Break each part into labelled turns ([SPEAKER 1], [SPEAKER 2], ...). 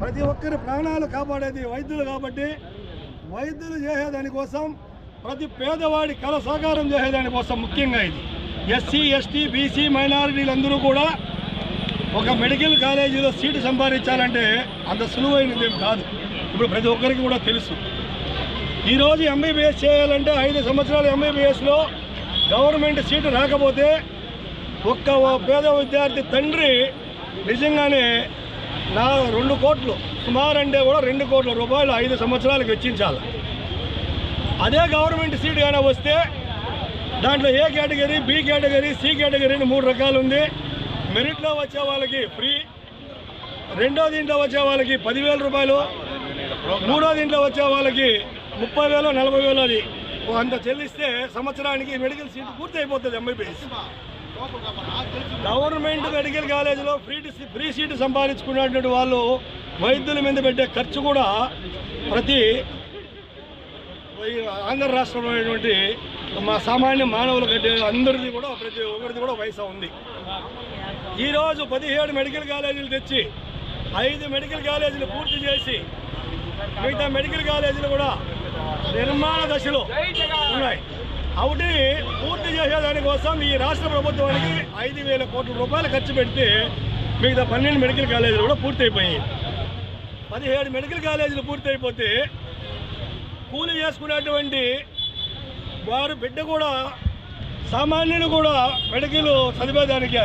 [SPEAKER 1] ప్రతి ఒక్కరి ప్రాణాలు కాపాడేది వైద్యులు కాబట్టి వైద్యులు చేసేదానికోసం ప్రతి పేదవాడి కళ సాకారం చేసేదానికోసం ముఖ్యంగా ఇది. ఎస్సీ ఎస్టీ బీసీ మైనారిటీలందరూ కూడా ఒక మెడికల్ కాలేజీలో సీటు సంపాదించాలంటే అంత సులువైనది ఏం కాదు. ఇప్పుడు ప్రతి ఒక్కరికి కూడా తెలుసు. ఈరోజు ఎంబీబీఎస్ చేయాలంటే ఐదు సంవత్సరాలు ఎంబీబీఎస్లో గవర్నమెంట్ సీటు రాకపోతే ఒక్క పేద విద్యార్థి తండ్రి నిజంగానే నా రెండు కోట్లు సుమారు అంటే కూడా రెండు కోట్ల రూపాయలు ఐదు సంవత్సరాలకు వెచ్చించాలి. అదే గవర్నమెంట్ సీట్ కానీ వస్తే దాంట్లో A category B category C category అని మూడు రకాలు ఉంది. మెరిట్లో వచ్చే వాళ్ళకి ఫ్రీ రెండో దీంట్లో వచ్చే వాళ్ళకి పదివేల రూపాయలు మూడో దీంట్లో వచ్చే వాళ్ళకి ముప్పై వేలు నలభై వేలు అది అంత చెల్లిస్తే సంవత్సరానికి మెడికల్ సీట్ పూర్తి అయిపోతుంది ఎంబీబీఎస్. గవర్నమెంట్ మెడికల్ కాలేజీలో ఫ్రీ ఫ్రీ సీటు సంపాదించుకున్నటువంటి వాళ్ళు వైద్యుల మీద పెట్టే ఖర్చు కూడా ప్రతి ఆంధ్ర రాష్ట్రంలో ఉన్నటువంటి మా సామాన్య మానవులు కట్టే అందరిది కూడా ప్రతి ఒక్కరిది కూడా వయసు ఉంది. ఈరోజు పదిహేడు మెడికల్ కాలేజీలు తెచ్చి ఐదు మెడికల్ కాలేజీలు పూర్తి చేసి మిగతా మెడికల్ కాలేజీలు కూడా నిర్మాణ దశలో ఉన్నాయి. అవుటి పూర్తి చేసేదానికోసం ఈ రాష్ట్ర ప్రభుత్వానికి ఐదు వేల కోట్ల రూపాయలు ఖర్చు పెడితే మిగతా పన్నెండు మెడికల్ కాలేజీలు కూడా పూర్తయిపోయాయి పదిహేడు మెడికల్ కాలేజీలు పూర్తయిపోతే కూలి చేసుకునేటువంటి వారు బిడ్డ కూడా సామాన్యుడు కూడా మెడికల్ చదివేదానికి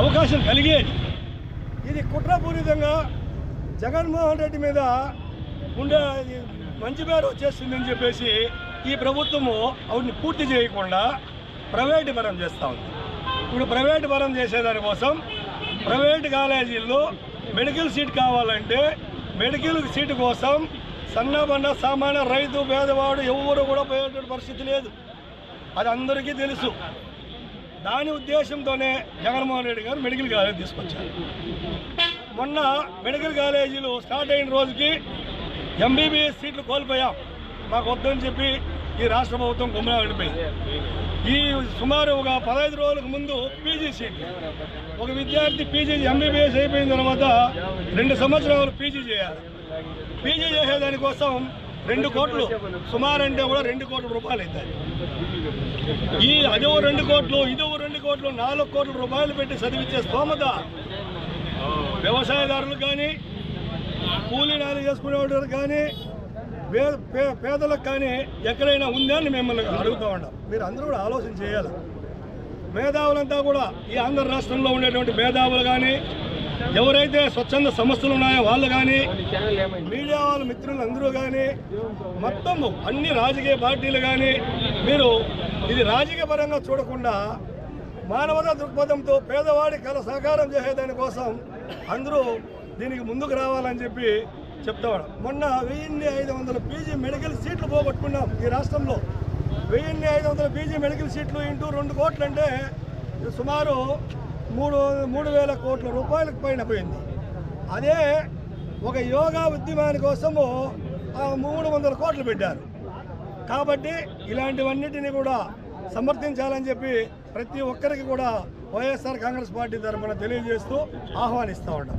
[SPEAKER 1] అవకాశం కలిగేది. ఇది కుట్రపూరితంగా జగన్మోహన్ రెడ్డి మీద ఉండే మంచి పేరు వచ్చేస్తుందని చెప్పేసి ఈ ప్రభుత్వము వాటిని పూర్తి చేయకుండా ప్రైవేటు పరం చేస్తూ ఉంది. ఇప్పుడు ప్రైవేటు పరం చేసేదానికోసం ప్రైవేటు కాలేజీల్లో మెడికల్ సీట్ కావాలంటే మెడికల్ సీటు కోసం సన్నబండ సామాన్య రైతు పేదవాడు ఎవరు కూడా పోయేటువంటి పరిస్థితి లేదు. అది అందరికీ తెలుసు. దాని ఉద్దేశంతోనే జగన్మోహన్ రెడ్డి గారు మెడికల్ కాలేజ్ తీసుకొచ్చారు. మొన్న మెడికల్ కాలేజీలు స్టార్ట్ అయిన రోజుకి ఎంబీబీఎస్ సీట్లు కోల్పోయాం. మాకు వద్దని చెప్పి ఈ రాష్ట్ర ప్రభుత్వం గుమ్మరా ఈ సుమారు ఒక పదహైదు రోజులకు ముందు పీజీ సీట్లు ఒక విద్యార్థి పీజీ ఎంబీబీఎస్ అయిపోయిన తర్వాత రెండు సంవత్సరాలు పీజీ చేయాలి. పీజీ చేసేదానికోసం రెండు కోట్లు సుమారు అంటే కూడా రెండు కోట్ల రూపాయలు అవుతాయి. ఈ అదో రెండు కోట్లు ఇదో రెండు కోట్లు నాలుగు కోట్ల రూపాయలు పెట్టి చదివించే స్తోమత వ్యవసాయదారులకు కానీ కూలీ నాలు కానీ పేదలకు కానీ ఎక్కడైనా ఉందా అని మిమ్మల్ని అడుగుతా ఉంటాం మీరు అందరూ కూడా ఆలోచన చేయాలి. మేధావులంతా కూడా ఈ ఆంధ్ర రాష్ట్రంలో ఉండేటువంటి మేధావులు కానీ ఎవరైతే స్వచ్ఛంద సంస్థలు ఉన్నాయో వాళ్ళు కానీ మీడియా వాళ్ళ మిత్రులు అందరూ కానీ మొత్తం అన్ని రాజకీయ పార్టీలు కానీ మీరు ఇది రాజకీయ పరంగా చూడకుండా మానవతా దృక్పథంతో పేదవాడి కళ సాకారం చేసేదానికోసం అందరూ దీనికి ముందుకు రావాలని చెప్పి చెప్తాడు మొన్న వెయ్యిన్ని ఐదు వందల పీజీ మెడికల్ సీట్లు పోగొట్టుకున్నాం ఈ రాష్ట్రంలో. వెయ్యిన్ని ఐదు వందల పీజీ మెడికల్ సీట్లు ఇంటూ రెండు కోట్లు అంటే సుమారు మూడు మూడు వేల కోట్ల రూపాయలకు పైన పోయింది. అదే ఒక యోగా ఉద్యమాని కోసము మూడు వందల కోట్లు పెట్టారు. కాబట్టి ఇలాంటివన్నిటిని కూడా సమర్థించాలని చెప్పి ప్రతి ఒక్కరికి కూడా వైఎస్ఆర్ కాంగ్రెస్ పార్టీ తరఫున తెలియజేస్తూ ఆహ్వానిస్తూ ఉంటాం